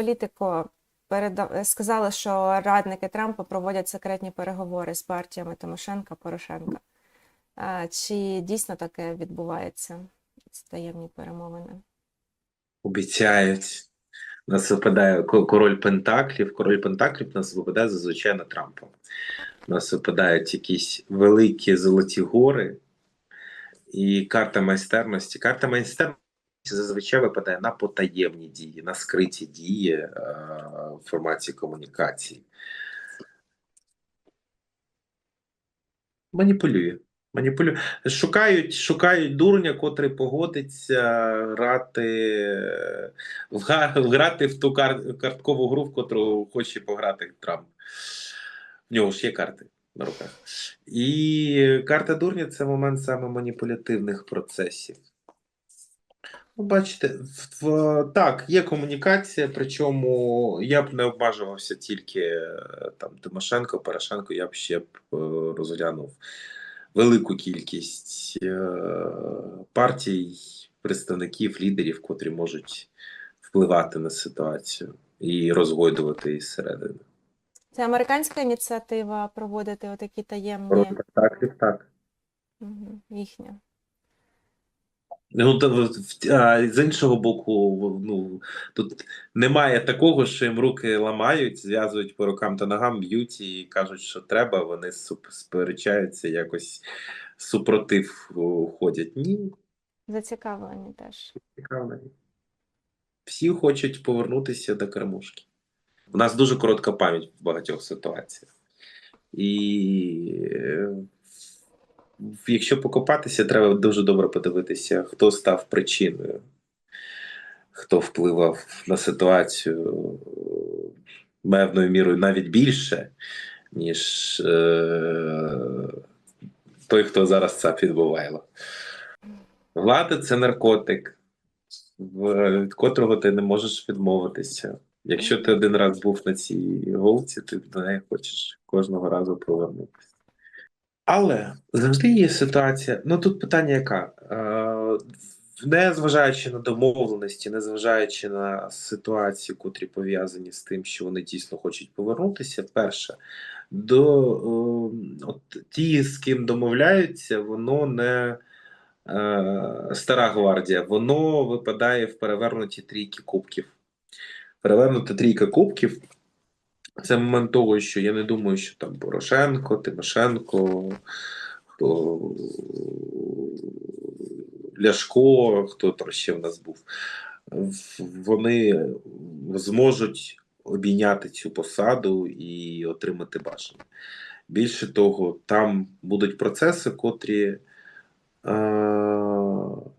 політико переда... сказали, що радники Трампа проводять секретні переговори з партіями Тимошенка Порошенка. Чи дійсно таке відбувається? Ці таємні перемовини? обіцяють. Нас випадає король Пентаклів. Король Пентаклів нас випадає зазвичай на Трампа. Нас випадають якісь великі золоті гори і карта майстерності. Карта майстерності зазвичай випадає на потаємні дії, на скриті дії е, в форматі комунікації. Маніпулює. Маніпулює. Шукають, шукають дурня, котрий погодиться грати, грати в ту кар- карткову гру, в котру хоче пограти Трамп. В нього ж є карти на руках. І карта дурня це момент саме маніпулятивних процесів. Бачите, в, в- так, є комунікація, причому я б не обмежувався тільки е, там Тимошенко, Порошенко, я б ще б е, розглянув велику кількість е, партій, представників, лідерів, котрі можуть впливати на ситуацію і розгойдувати її зсередини. Це американська ініціатива проводити отакі таємні Так, так. Мгм, їхня. Ну, в- а, з іншого боку, ну, тут немає такого, що їм руки ламають, зв'язують по рукам та ногам, б'ють і кажуть, що треба, вони сперечаються, якось супротив ходять. Ні, Зацікавлені теж. цікаво. Всі хочуть повернутися до Кремушки. У нас дуже коротка пам'ять в багатьох ситуаціях. І якщо покопатися, треба дуже добре подивитися, хто став причиною, хто впливав на ситуацію е, певною мірою навіть більше, ніж е, той, хто зараз це відбуває. Влада це наркотик, від котрого ти не можеш відмовитися. Якщо ти один раз був на цій голці, ти до неї хочеш кожного разу повернутися. Але завжди є ситуація. Ну тут питання яка? Е, не зважаючи на домовленості, не зважаючи на ситуації, котрі пов'язані з тим, що вони дійсно хочуть повернутися, перше, до от, ті, з ким домовляються, воно не е, стара гвардія, воно випадає в перевернуті трійки кубків. Перевернута трійка кубків це момент того, що я не думаю, що там Порошенко, Тимошенко, хто Ляшко, хто там ще в нас був, вони зможуть обійняти цю посаду і отримати бажане. Більше того, там будуть процеси, котрі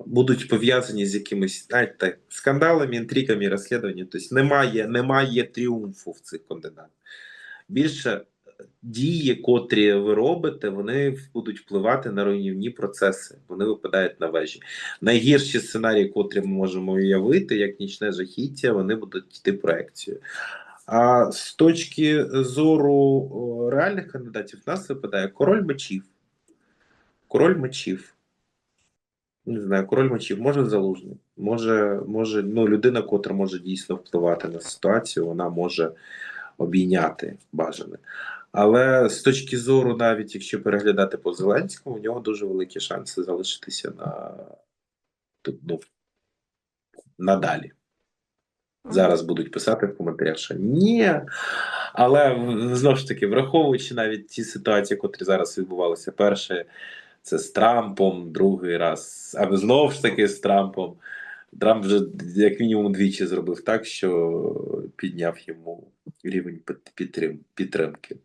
будуть пов'язані з якимись знаєте, скандалами, інтригами, розслідуваннями. Тобто немає, немає тріумфу в цих кандидатах. Більше дії, котрі ви робите, вони будуть впливати на руйнівні процеси. Вони випадають на вежі. Найгірші сценарії, котрі ми можемо уявити, як нічне жахіття, вони будуть йти проекцією. А з точки зору реальних кандидатів, в нас випадає король мечів. Король мечів. Не знаю, король мечів, може залужний, може, може, ну, людина, котра може дійсно впливати на ситуацію, вона може обійняти бажане. Але з точки зору, навіть якщо переглядати по Зеленському, у нього дуже великі шанси залишитися на ну, надалі. Зараз будуть писати в коментарях, що ні. Але знову ж таки, враховуючи навіть ті ситуації, котрі зараз відбувалися, перше це з Трампом, другий раз, а знову ж таки з Трампом. Трамп вже як мінімум двічі зробив так, що підняв йому рівень підтрим, підтримки.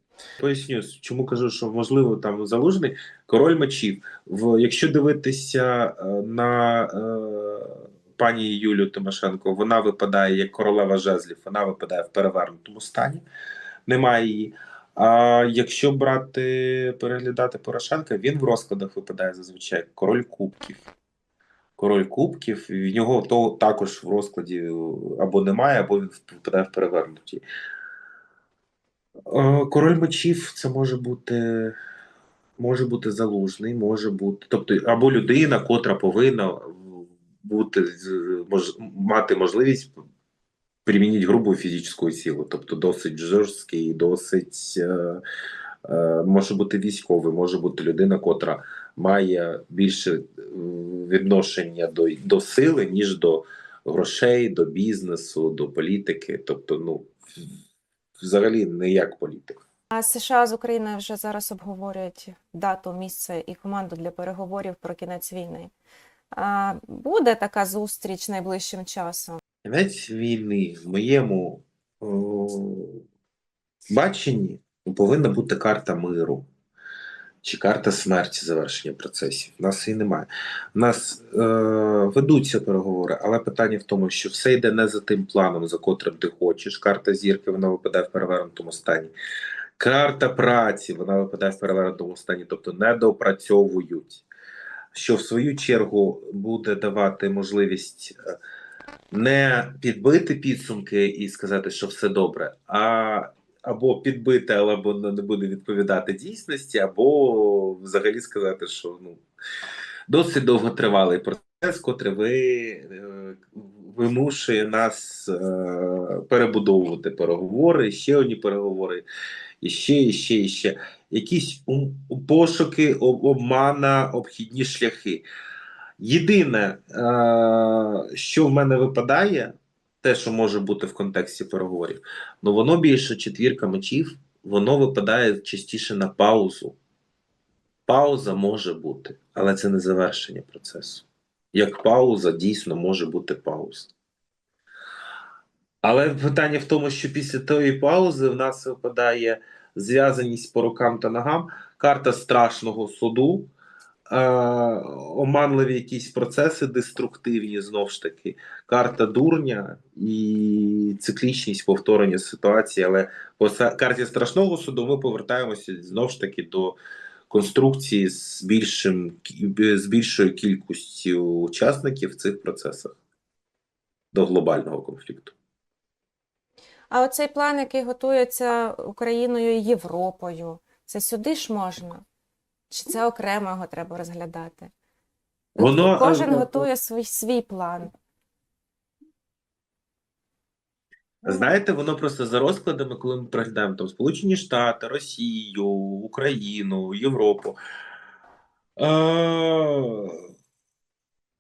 Поясню, чому кажу, що можливо там залужний король мечів. В, якщо дивитися е, на е, пані Юлію Тимошенко, вона випадає як королева жезлів, вона випадає в перевернутому стані, немає її. А якщо брати, переглядати Порошенка, він в розкладах випадає зазвичай король кубків. Король кубків, в нього то також в розкладі або немає, або він випадає в перевернуті. Е, Король мечів це може бути, може бути залужний, може бути, тобто або людина, котра повинна бути мож, мати можливість примініть грубу фізичну силу, тобто досить жорсткий, досить е, е, може бути військовий, може бути людина, котра має більше е, відношення до, до сили, ніж до грошей, до бізнесу, до політики. Тобто, ну взагалі не як політик. А США з Україною вже зараз обговорюють дату, місце і команду для переговорів про кінець війни. А буде така зустріч найближчим часом? Кінець війни в моєму о, баченні повинна бути карта миру чи карта смерті завершення процесів. У нас її немає. У нас е, ведуться переговори, але питання в тому, що все йде не за тим планом, за котрим ти хочеш. Карта зірки вона випадає в перевернутому стані. Карта праці вона випадає в перевернутому стані, тобто не допрацьовують. Що в свою чергу буде давати можливість е, не підбити підсумки і сказати, що все добре, а або підбити, але не буде відповідати дійсності, або взагалі сказати, що ну досить довготривалий процес, котрий ви, е, вимушує нас е, перебудовувати переговори, ще одні переговори, і ще, і ще, і ще. Якісь пошуки, обмана, обхідні шляхи. Єдине, е, що в мене випадає, те, що може бути в контексті переговорів, ну воно більше четвірка мечів, воно випадає частіше на паузу. Пауза може бути, але це не завершення процесу. Як пауза дійсно може бути пауза. Але питання в тому, що після тої паузи в нас випадає зв'язаність по рукам та ногам, карта страшного суду, оманливі якісь процеси деструктивні, знов ж таки, карта дурня і циклічність повторення ситуації. Але по карті страшного суду ми повертаємося знов ж таки до конструкції з, більшим, з більшою кількістю учасників в цих процесах до глобального конфлікту. А оцей план, який готується Україною і Європою, це сюди ж можна? Чи це окремо його треба розглядати? Воно, Кожен е, готує свій, свій план. Знаєте, воно просто за розкладами, коли ми приглядаємо там Сполучені Штати, Росію, Україну, Європу. Е,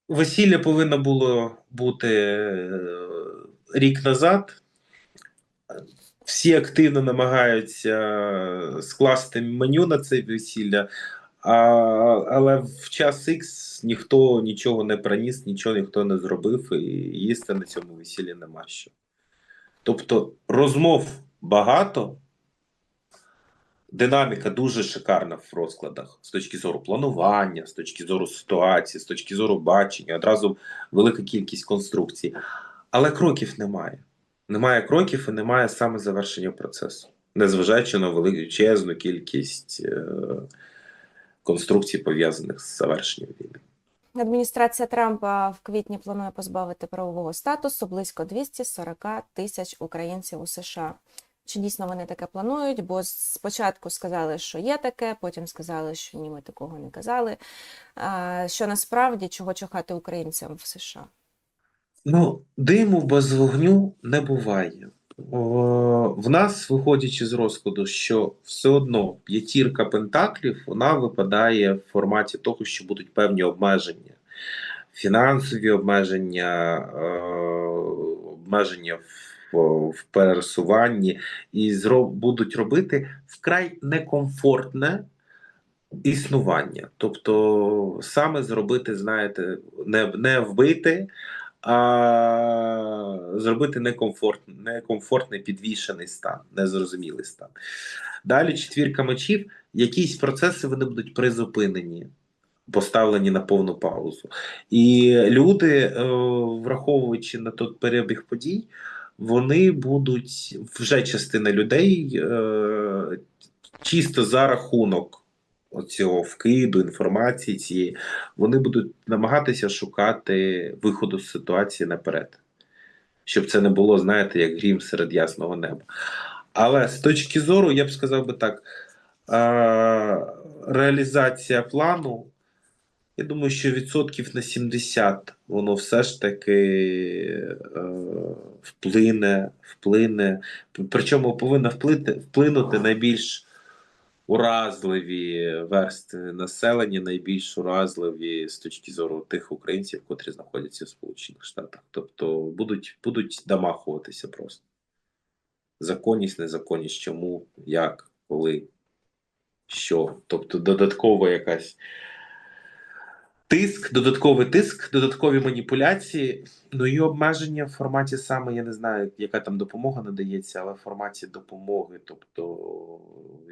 Весілля повинно було бути е, рік назад. Всі активно намагаються скласти меню на це весілля, а, але в час X ніхто нічого не приніс, нічого ніхто не зробив, і їсти на цьому весіллі нема що. Тобто розмов багато, динаміка дуже шикарна в розкладах з точки зору планування, з точки зору ситуації, з точки зору бачення, одразу велика кількість конструкцій. Але кроків немає. Немає кроків і немає саме завершення процесу, незважаючи на величезну кількість е- конструкцій, пов'язаних з завершенням війни. Адміністрація Трампа в квітні планує позбавити правового статусу близько 240 тисяч українців у США. Чи дійсно вони таке планують? Бо спочатку сказали, що є таке, потім сказали, що ні, ми такого не казали. Що насправді чого чекати українцям в США? Ну, диму без вогню не буває. О, в нас, виходячи з розкладу, що все одно п'ятірка пентаклів вона випадає в форматі того, що будуть певні обмеження, фінансові обмеження, е, обмеження в, в пересуванні, і зро, будуть робити вкрай некомфортне існування. Тобто, саме зробити, знаєте, не, не вбити а зробити некомфортний, некомфортний підвішений стан, незрозумілий стан. Далі четвірка мечів, якісь процеси вони будуть призупинені, поставлені на повну паузу. І люди, е, враховуючи на той перебіг подій, вони будуть вже частина людей е, чисто за рахунок оцього вкиду інформації цієї, вони будуть намагатися шукати виходу з ситуації наперед, щоб це не було, знаєте, як грім серед ясного неба. Але з точки зору, я б сказав би так, реалізація плану Я думаю, що відсотків на 70 воно все ж таки е, вплине, вплине. Причому повинно вплинути найбільш уразливі версти населення, найбільш уразливі з точки зору тих українців, котрі знаходяться в Сполучених Штатах. Тобто будуть, будуть домахуватися просто. Законність, незаконність, чому, як, коли, що. Тобто додаткова якась тиск, додатковий тиск, додаткові маніпуляції, ну і обмеження в форматі саме, я не знаю, яка там допомога надається, але в форматі допомоги, тобто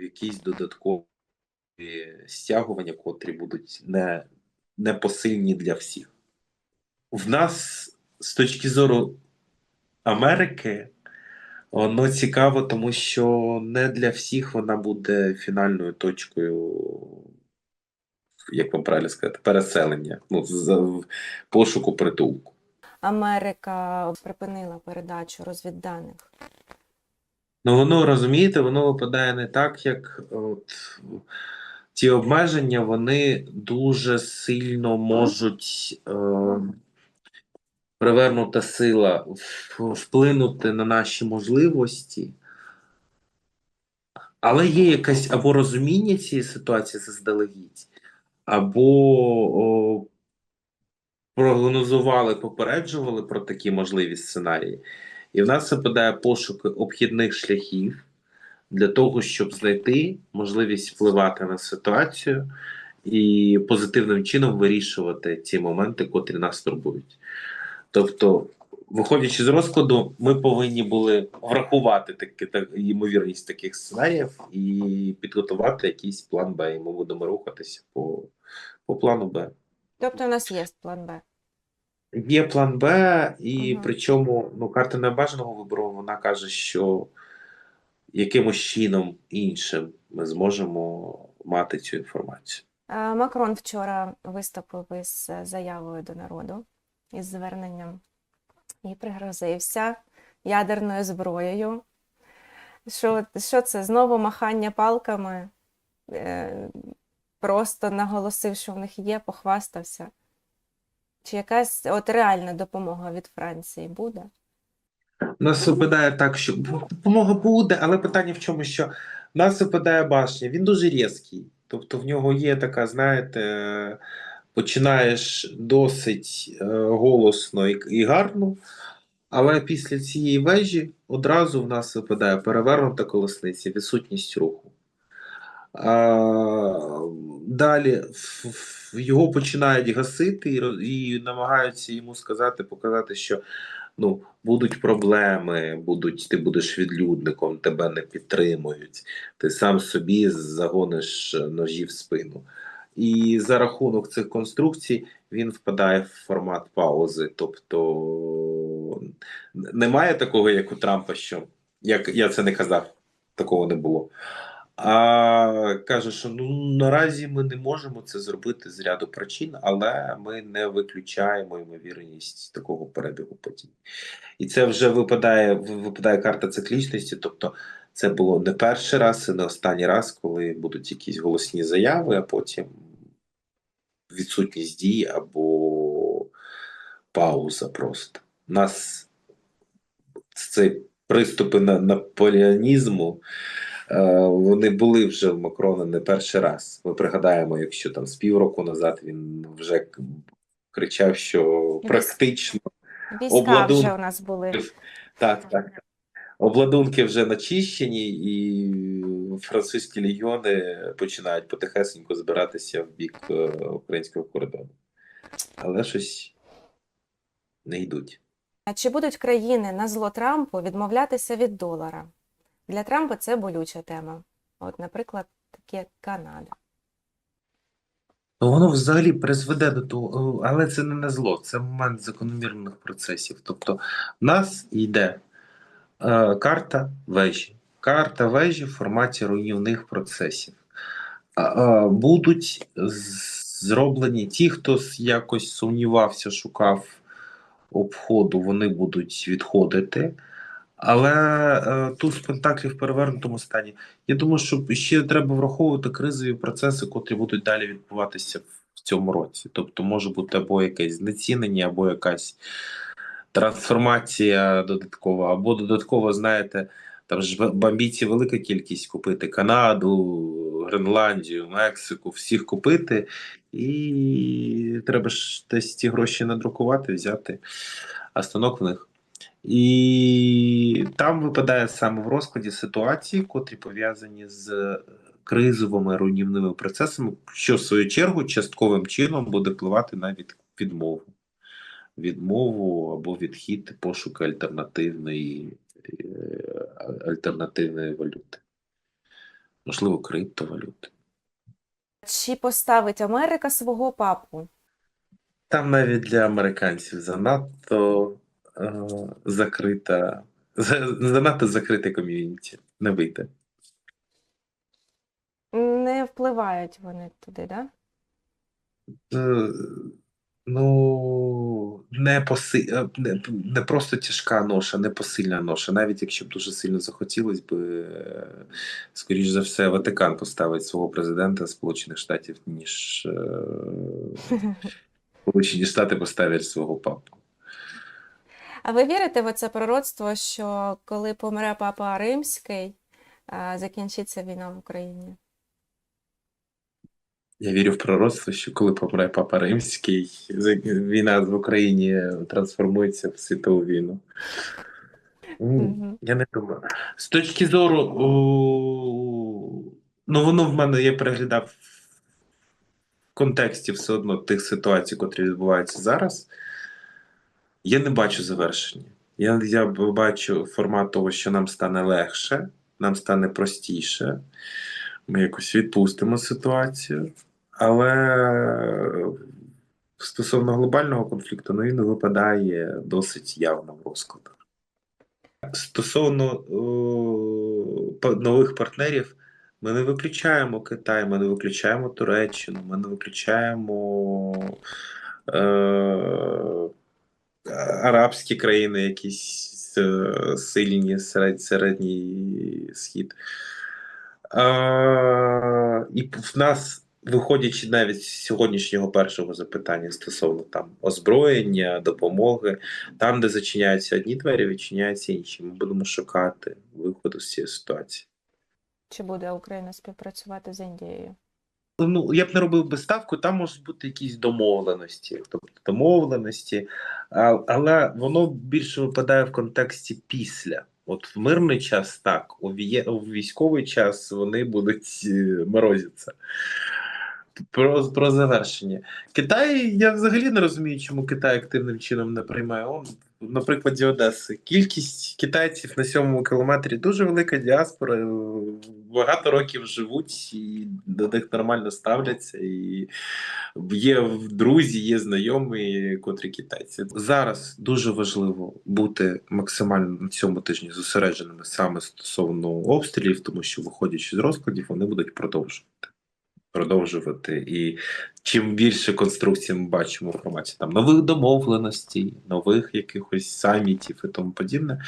якісь додаткові стягування, котрі будуть не, непосильні для всіх. В нас з точки зору Америки. Воно цікаво, тому що не для всіх вона буде фінальною точкою, як вам правильно сказати, переселення, ну, з- пошуку притулку. Америка припинила передачу розвідданих. Ну, воно розумієте, воно випадає не так, як от, ті обмеження, вони дуже сильно можуть е, привернута сила вплинути на наші можливості. Але є якесь або розуміння цієї ситуації заздалегідь, або о, прогнозували, попереджували про такі можливі сценарії. І в нас випадає пошук обхідних шляхів для того, щоб знайти можливість впливати на ситуацію і позитивним чином вирішувати ті моменти, котрі нас турбують. Тобто, виходячи з розкладу, ми повинні були врахувати таки, так, ймовірність таких сценаріїв і підготувати якийсь план Б. І ми будемо рухатися по, по плану Б. Тобто у нас є план Б. Є план Б, і Мгм. причому ну, карта небажаного вибору вона каже, що якимось чином іншим ми зможемо мати цю інформацію. Е, Макрон вчора виступив із е, заявою до народу, із зверненням і пригрозився ядерною зброєю. Що, що це? Знову махання палками? Е, Просто наголосив, що в них є, похвастався. Чи якась от реальна допомога від Франції буде? Нас випадає так, що допомога буде, але питання в чому, що нас випадає башня, він дуже різкий. Тобто в нього є така, знаєте, починаєш досить е, голосно і, гарно, але після цієї вежі одразу в нас випадає перевернута колесниця, відсутність руху. Далі його починають гасити і намагаються йому сказати, показати, що ну, будуть проблеми, будуть, ти будеш відлюдником, тебе не підтримують, ти сам собі загониш ножі в спину. І за рахунок цих конструкцій він впадає в формат паузи. Тобто немає такого, як у Трампа, що як я це не казав, такого не було. А каже, що ну наразі ми не можемо це зробити з ряду причин, але ми не виключаємо ймовірність такого перебігу подій. І це вже випадає, випадає карта циклічності, тобто це було не перший раз і не останній раз, коли будуть якісь голосні заяви, а потім відсутність дій або пауза просто. Нас цей приступи на наполеонізму, е, вони були вже в Макрона не перший раз. Ми пригадаємо, якщо там з півроку назад він вже кричав, що практично Війська Обладун- вже у нас були. так, так. Обладунки вже начищені, і французькі легіони починають потихесенько збиратися в бік е, українського кордону. Але щось не йдуть. А Чи будуть країни на зло Трампу відмовлятися від долара? Для Трампа це болюча тема. От, наприклад, таке Канада. Ну, воно взагалі призведе до того, але це не на зло, це момент закономірних процесів. Тобто, в нас йде е, карта вежі. Карта вежі в форматі руйнівних процесів. А, а, будуть зроблені ті, хто якось сумнівався, шукав обходу, вони будуть відходити. Але е, туз Пентаклів в перевернутому стані. Я думаю, що ще треба враховувати кризові процеси, котрі будуть далі відбуватися в цьому році. Тобто може бути або якесь знецінення, або якась трансформація додаткова, або додатково, знаєте, там ж в амбіції велика кількість купити Канаду, Гренландію, Мексику, всіх купити, і треба ж десь ці гроші надрукувати, взяти, а станок в них. І там випадає саме в розкладі ситуації, котрі пов'язані з кризовими руйнівними процесами, що в свою чергу частковим чином буде впливати на від, відмову. Відмову або відхід пошуку альтернативної, е, альтернативної валюти. Можливо, криптовалюти. Чи поставить Америка свого папу? Там навіть для американців занадто е, закрита, занадто закрите ком'юніті. Не вийде. Не впливають вони туди, да? Е, Ну, не, поси... е, не, не просто тяжка ноша, не посильна ноша. Навіть якщо б дуже сильно захотілось би, е, скоріш за все, Ватикан поставить свого президента Сполучених Штатів, ніж е, Сполучені Штати поставлять свого папу. А ви вірите в це пророцтво, що коли помре папа Римський, закінчиться війна в Україні? Я вірю в пророцтво, що коли помре Папа Римський, війна в Україні трансформується в світову війну. Я не думаю. З точки зору, ну воно в мене я переглядав в контексті все одно тих ситуацій, котрі відбуваються зараз. Я не бачу завершення. Я, я бачу формат того, що нам стане легше, нам стане простіше. Ми якось відпустимо ситуацію. Але стосовно глобального конфлікту, ну він випадає досить явно в розкладах. Стосовно о, нових партнерів, ми не виключаємо Китай, ми не виключаємо Туреччину, ми не виключаємо е, арабські країни, якісь е, сильні, серед, середній схід. Е, і в нас, виходячи навіть з сьогоднішнього першого запитання стосовно там озброєння, допомоги, там, де зачиняються одні двері, відчиняються інші. Ми будемо шукати виходу з цієї ситуації. Чи буде Україна співпрацювати з Індією? Ну, я б не робив би ставку, там можуть бути якісь домовленості, тобто домовленості, але воно більше випадає в контексті після. От в мирний час так, у військовий час вони будуть е, морозитися. Про, про завершення. Китай, я взагалі не розумію, чому Китай активним чином не приймає. Он, на прикладі Одеси. Кількість китайців на сьомому кілометрі дуже велика діаспора. Багато років живуть і до них нормально ставляться. І є друзі, є знайомі, котрі китайці. Зараз дуже важливо бути максимально на цьому тижні зосередженими саме стосовно обстрілів, тому що, виходячи з розкладів, вони будуть продовжувати. Продовжувати, і чим більше конструкцій ми бачимо в форматі там нових домовленостей, нових якихось самітів і тому подібне,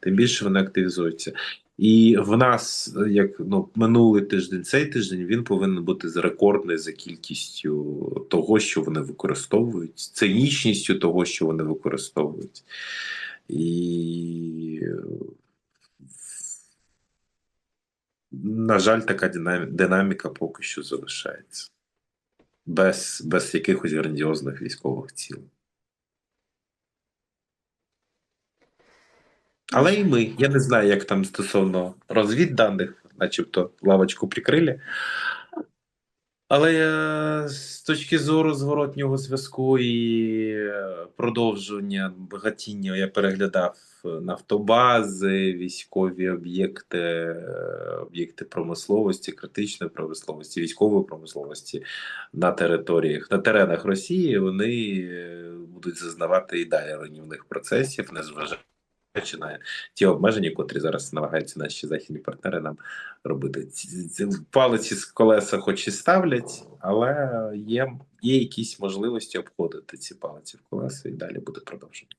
тим більше вони активізуються. І в нас, як ну, минулий тиждень, цей тиждень він повинен бути рекордний за кількістю того, що вони використовують, цинічністю того, що вони використовують. І на жаль, така динаміка поки що залишається. Без, без якихось грандіозних військових цілей. Але і ми. Я не знаю, як там стосовно розвідданих, начебто лавочку прикрили. Але з точки зору зворотнього зв'язку і е, продовження багатіння я переглядав е, нафтобази, військові об'єкти, е, об'єкти промисловості, критичної промисловості, військової промисловості на територіях, на теренах Росії. Вони будуть зазнавати і далі руйнівних процесів, незважаючи на ті обмеження, котрі зараз намагаються наші західні партнери нам робити. Ці- ці Палиці з колеса хоч і ставлять, але є, є якісь можливості обходити ці палиці в колеса і далі буде продовження.